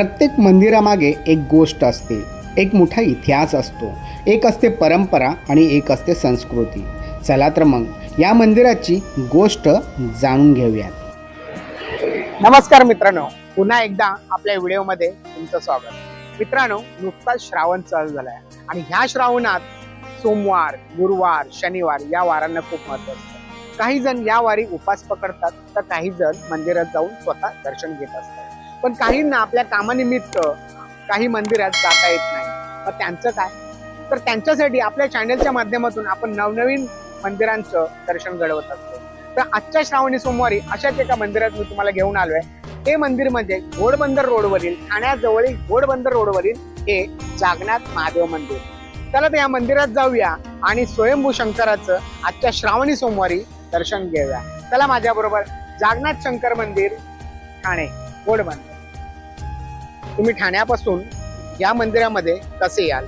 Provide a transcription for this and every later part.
प्रत्येक मंदिरामागे एक गोष्ट असते. एक मोठा इतिहास असतो. एक असते परंपरा आणि एक असते संस्कृती. चला तर मग या मंदिराची गोष्ट जाणून घेऊयात. नमस्कार मित्रांनो. पुन्हा एकदा आपल्या व्हिडिओमध्ये तुमचं स्वागत. मित्रांनो नुकताच श्रावण चालू झालाय. आणि ह्या श्रावणात सोमवार गुरुवार शनिवार या वारांना खूप महत्त्व असतं. काही जण या वारी उपास पकडतात तर काही जण मंदिरात जाऊन स्वतः दर्शन घेत असतात. पण काहींना आपल्या कामानिमित्त काही मंदिरात जाता येत नाही. मग त्यांचं काय? तर त्यांच्यासाठी आपल्या चॅनलच्या माध्यमातून आपण नवनवीन मंदिरांचं दर्शन घडवत असतो. तर आजच्या श्रावणी सोमवारी अशाच एका मंदिरात मी तुम्हाला घेऊन आलोय. ते मंदिर म्हणजे घोडबंदर रोडवरील ठाण्याजवळील घोडबंदर रोडवरील हे जागनाथ महादेव मंदिर. चला तर या मंदिरात जाऊया आणि स्वयंभू शंकराचं आजच्या श्रावणी सोमवारी दर्शन घेऊया. चला माझ्याबरोबर जागनाथ शंकर मंदिर ठाणे घोडबंदर. तुम्ही ठाण्यापासून या मंदिरामध्ये कसे याल.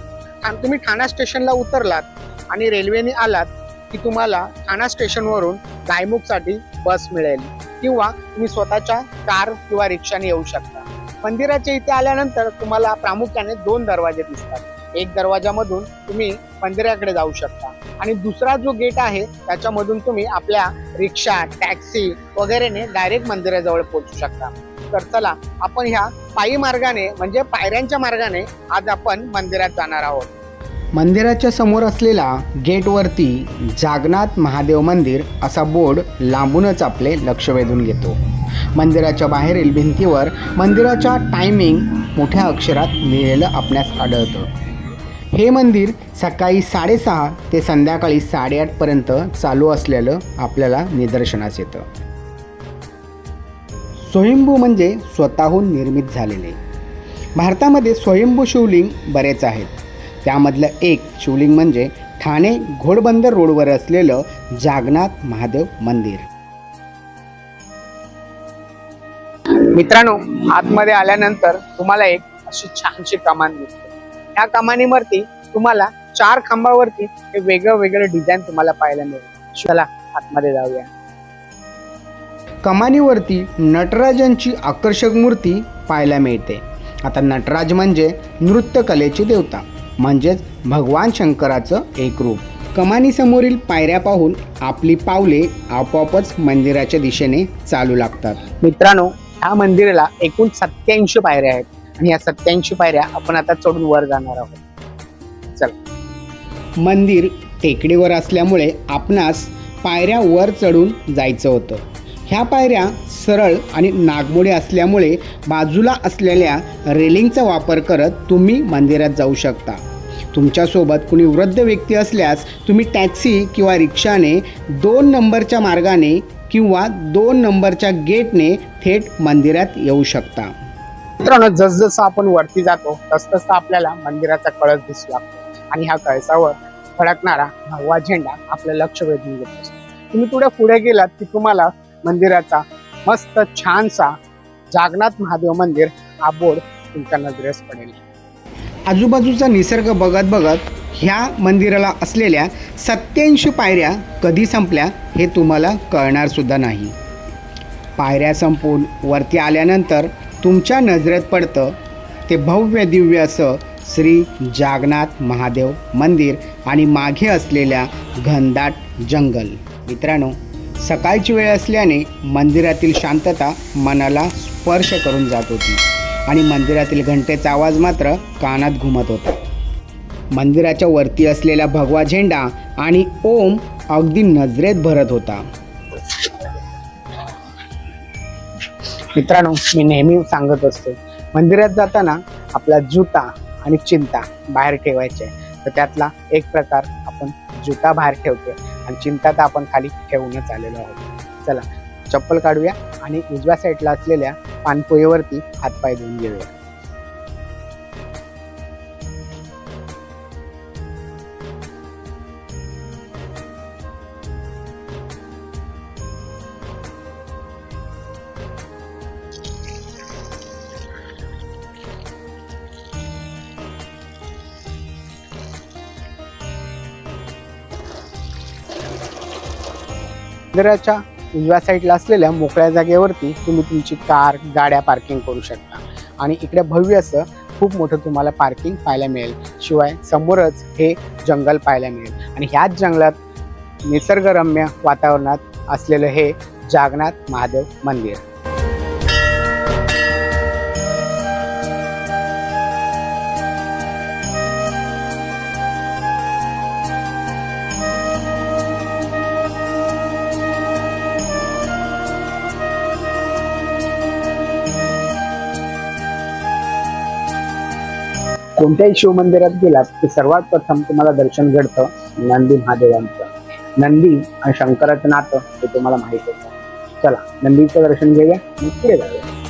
तुम्ही ठाणा स्टेशनला उतरलात आणि रेल्वेने आलात की तुम्हाला ठाणा स्टेशनवरून गायमुखसाठी बस मिळेल किंवा तुम्ही स्वतःच्या कार किंवा रिक्षाने येऊ शकता. मंदिराच्या इथे आल्यानंतर तुम्हाला प्रामुख्याने दोन दरवाजे दिसतात. एक दरवाजामधून तुम्ही मंदिराकडे जाऊ शकता आणि दुसरा जो गेट आहे त्याच्यामधून तुम्ही आपल्या रिक्षा टॅक्सी वगैरेने डायरेक्ट मंदिराजवळ पोहोचू शकता. तर चला आपण ह्या पायी मार्गाने म्हणजे पायऱ्यांच्या मार्गाने आज आपण मंदिरात जाणार आहोत. मंदिराच्या समोर असलेला गेटवरती जागनाथ महादेव मंदिर असा बोर्ड लांबूनच आपले लक्ष वेधून घेतो. मंदिराच्या बाहेरील भिंतीवर मंदिराच्या टायमिंग मोठ्या अक्षरात लिहिलेलं आपल्यास आढळतं. हे मंदिर सकाळी साडेसहा ते संध्याकाळी साडेआठपर्यंत चालू असलेलं आपल्याला निदर्शनास येतं. स्वयंभू म्हणजे स्वतःहून निर्मित झालेले. भारतामध्ये स्वयंभू शिवलिंग बरेच आहेत. त्यामधलं एक शिवलिंग म्हणजे ठाणे घोडबंदर रोडवर असलेलं जागनाथ महादेव मंदिर. मित्रांनो आतमध्ये आल्यानंतर तुम्हाला एक अशी छानशी कमान दिसते. या कमानीवरती तुम्हाला चार खांबावरती हे वेगळं वेगळं डिझाईन तुम्हाला पाहायला मिळेल. चला आतमध्ये जाऊया. कमानीवरती नटराजांची आकर्षक मूर्ती पाहायला मिळते. आता नटराज म्हणजे नृत्यकलेची देवता म्हणजेच भगवान शंकराचं एक रूप. कमानीसमोरील पायऱ्या पाहून आपली पावले आपोआपच मंदिराच्या दिशेने चालू लागतात. मित्रांनो ह्या मंदिराला एकूण सत्याऐंशी पायऱ्या आहेत आणि या सत्याऐंशी पायऱ्या आपण आता चढून वर जाणार आहोत. चला. मंदिर टेकडीवर असल्यामुळे आपणास पायऱ्या वर चढून जायचं होतं. ह्या पायऱ्या सरळ आणि नागमोडे असल्यामुळे बाजूला असलेल्या रेलिंगचा वापर करत तुम्ही मंदिरात जाऊ शकता. तुमच्यासोबत कुणी वृद्ध व्यक्ती असल्यास तुम्ही टॅक्सी किंवा रिक्षाने दोन नंबरच्या मार्गाने किंवा दोन नंबरच्या गेटने थेट मंदिरात येऊ शकता. मित्रांनो जसजसं आपण वरती जातो तसतसं आपल्याला मंदिराचा कळस दिसू लागतो आणि ह्या कळसावर फडकणारा भगवा झेंडा आपलं लक्ष वेधून घेतो तुम्ही थोड्या पुढे गेलात की तुम्हाला मंदिराचा मस्त छानसा जागनाथ महादेव मंदिर हा बोर्ड तुमच्या नजरेस पडेल. आजूबाजूचा निसर्ग बघत बघत ह्या मंदिराला असलेल्या सत्याऐंशी पायऱ्या कधी संपल्या हे तुम्हाला कळणार सुद्धा नाही. पायऱ्या संपून वरती आल्यानंतर तुमच्या नजरेत पडतं ते भव्य दिव्य असं श्री जागनाथ महादेव मंदिर आणि मागे असलेल्या घनदाट जंगल. मित्रांनो सकाळची वेळ असल्याने मंदिरातील शांतता मनाला स्पर्श करून जात होती आणि मंदिरातील घंटेचा आवाज मात्र कानात घुमत होता. मंदिराच्या वरती असलेला भगवा झेंडा आणि ओम अगदी नजरेत भरत होता. मित्रांनो मी नेहमी सांगत असतो मंदिरात जाताना आपला जुता आणि चिंता बाहेर ठेवायचे. तर त्यातला एक प्रकार आपण जुता बाहेर ठेवतो आणि चिंता तर आपण खाली ठेवूनच आलेलो आहोत. चला चप्पल काढूया आणि उजव्या साईडला असलेल्या पानपोईवरती हातपाय धुवून घेऊया. मंदिराच्या उजव्या साईडला असलेल्या मोकळ्या जागेवरती तुम्ही तुमची कार गाड्या पार्किंग करू शकता. आणि इकडे भव्य असं खूप मोठं तुम्हाला पार्किंग पाहायला मिळेल. शिवाय समोरच हे जंगल पाहायला मिळेल. आणि ह्याच जंगलात निसर्गरम्य वातावरणात असलेलं हे जागनाथ महादेव मंदिर. कोणत्याही शिवमंदिरात गेलात की सर्वात प्रथम तुम्हाला दर्शन घडतं नंदी महादेवांचं. नंदी आणि शंकराचं नातं हे तुम्हाला माहीत होतं. चला नंदीचं दर्शन घेऊया पुढे जाऊया.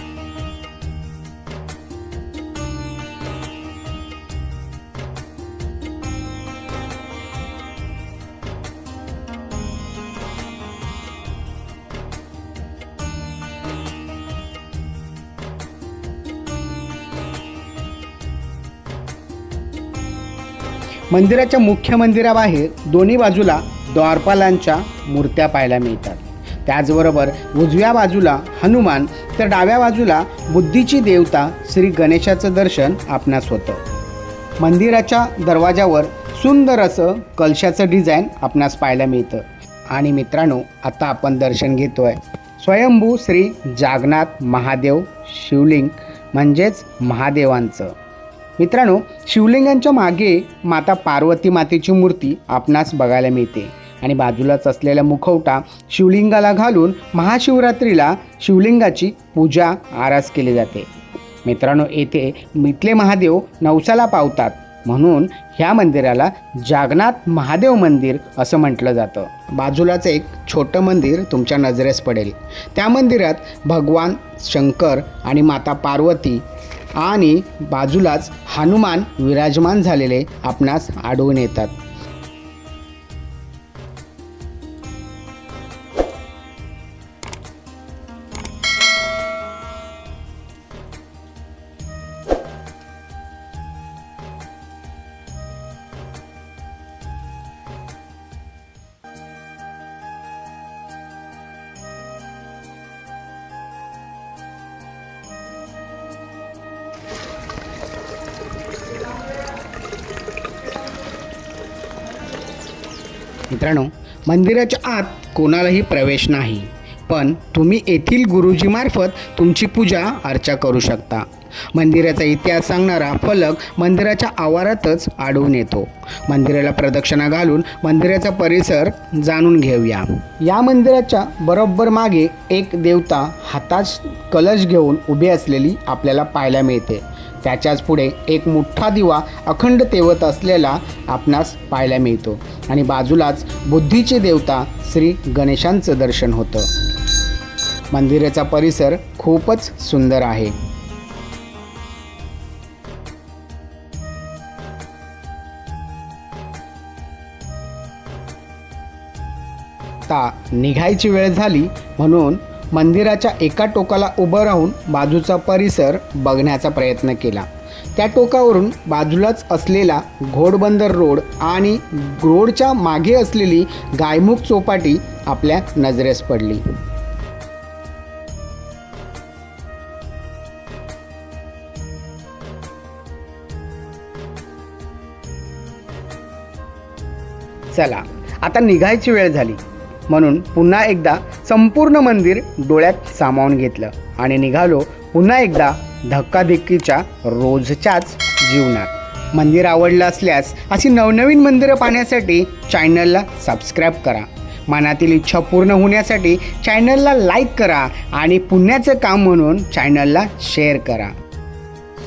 मंदिराच्या मुख्य मंदिराबाहेर दोन्ही बाजूला द्वारपालांच्या मूर्त्या पाहायला मिळतात. त्याचबरोबर उजव्या बाजूला हनुमान तर डाव्या बाजूला बुद्धीची देवता श्री गणेशाचं दर्शन आपणास होतं. मंदिराच्या दरवाजावर सुंदर असं कलशाचं डिझाईन आपणास पाहायला मिळतं. आणि मित्रांनो आता आपण दर्शन घेतोय. स्वयंभू श्री जागनाथ महादेव शिवलिंग म्हणजेच महादेवांचं. मित्रांनो शिवलिंगांच्या मागे माता पार्वती मातेची मूर्ती आपणास बघायला मिळते. आणि बाजूलाच असलेला मुखवटा शिवलिंगाला घालून महाशिवरात्रीला शिवलिंगाची पूजा आरास केली जाते. मित्रांनो येथे मिथले महादेव नवसाला पावतात. म्हणून ह्या मंदिराला जागनाथ महादेव मंदिर असं म्हटलं जातं. बाजूलाच एक छोटं मंदिर तुमच्या नजरेस पडेल. त्या मंदिरात भगवान शंकर आणि माता पार्वती आणि बाजूलाच हनुमान विराजमान झालेले आपणास आढळून येतात. मित्रांनो मंदिराच्या आत कोणालाही प्रवेश नाही. पण तुम्ही येथील गुरुजीमार्फत तुमची पूजा अर्चा करू शकता. मंदिराचा इतिहास सांगणारा फलक मंदिराच्या आवारातच आढळून येतो. मंदिराला प्रदक्षिणा घालून मंदिराचा परिसर जाणून घेऊया. या मंदिराच्या बरोबर मागे एक देवता हातात कलश घेऊन उभी असलेली आपल्याला पाहायला मिळते. त्याच्याच पुढे एक मोठा दिवा अखंड तेवत असलेला आपणास पाहायला मिळतो. आणि बाजूलाच बुद्धीचे देवता श्री गणेशांचं दर्शन होतं. मंदिराचा परिसर खूपच सुंदर आहे. आता निघायची वेळ झाली म्हणून मंदिराच्या एका टोकाला उभं राहून बाजूचा परिसर बघण्याचा प्रयत्न केला. त्या टोकावरून बाजूलाच असलेला घोडबंदर रोड आणि रोडच्या मागे असलेली गायमुख चौपाटी आपल्या नजरेस पडली. चला आता निघायची वेळ झाली. म्हणून पुन्हा एकदा संपूर्ण मंदिर डोळ्यात सामावून घेतलं आणि निघालो पुन्हा एकदा धक्काधिक्कीच्या रोजच्याच जीवनात. मंदिर आवडलं असल्यास अशी नवनवीन मंदिरं पाहण्यासाठी चॅनलला सबस्क्राईब करा. मनातील इच्छा पूर्ण होण्यासाठी चॅनलला लाईक करा आणि पुण्याचं काम म्हणून चॅनलला शेअर करा.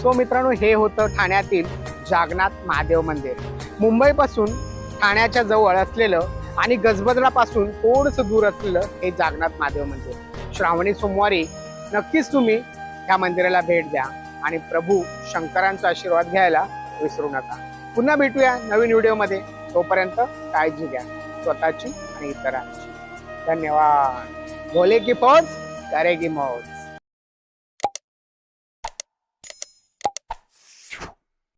सो मित्रांनो हे होतं ठाण्यातील जागनाथ महादेव मंदिर. मुंबईपासून ठाण्याच्या जवळ असलेलं आणि गजबजरापासून थोडंसं दूर असलेलं हे जागनाथ महादेव मंदिर. श्रावणी सोमवारी नक्कीच तुम्ही ह्या मंदिराला भेट द्या आणि प्रभू शंकरांचा आशीर्वाद घ्यायला विसरू नका. पुन्हा भेटूया नवीन व्हिडिओमध्ये. तोपर्यंत काळजी घ्या. स्वतःची आणि इतरांची. धन्यवाद. भोले की फौज करे की मौज.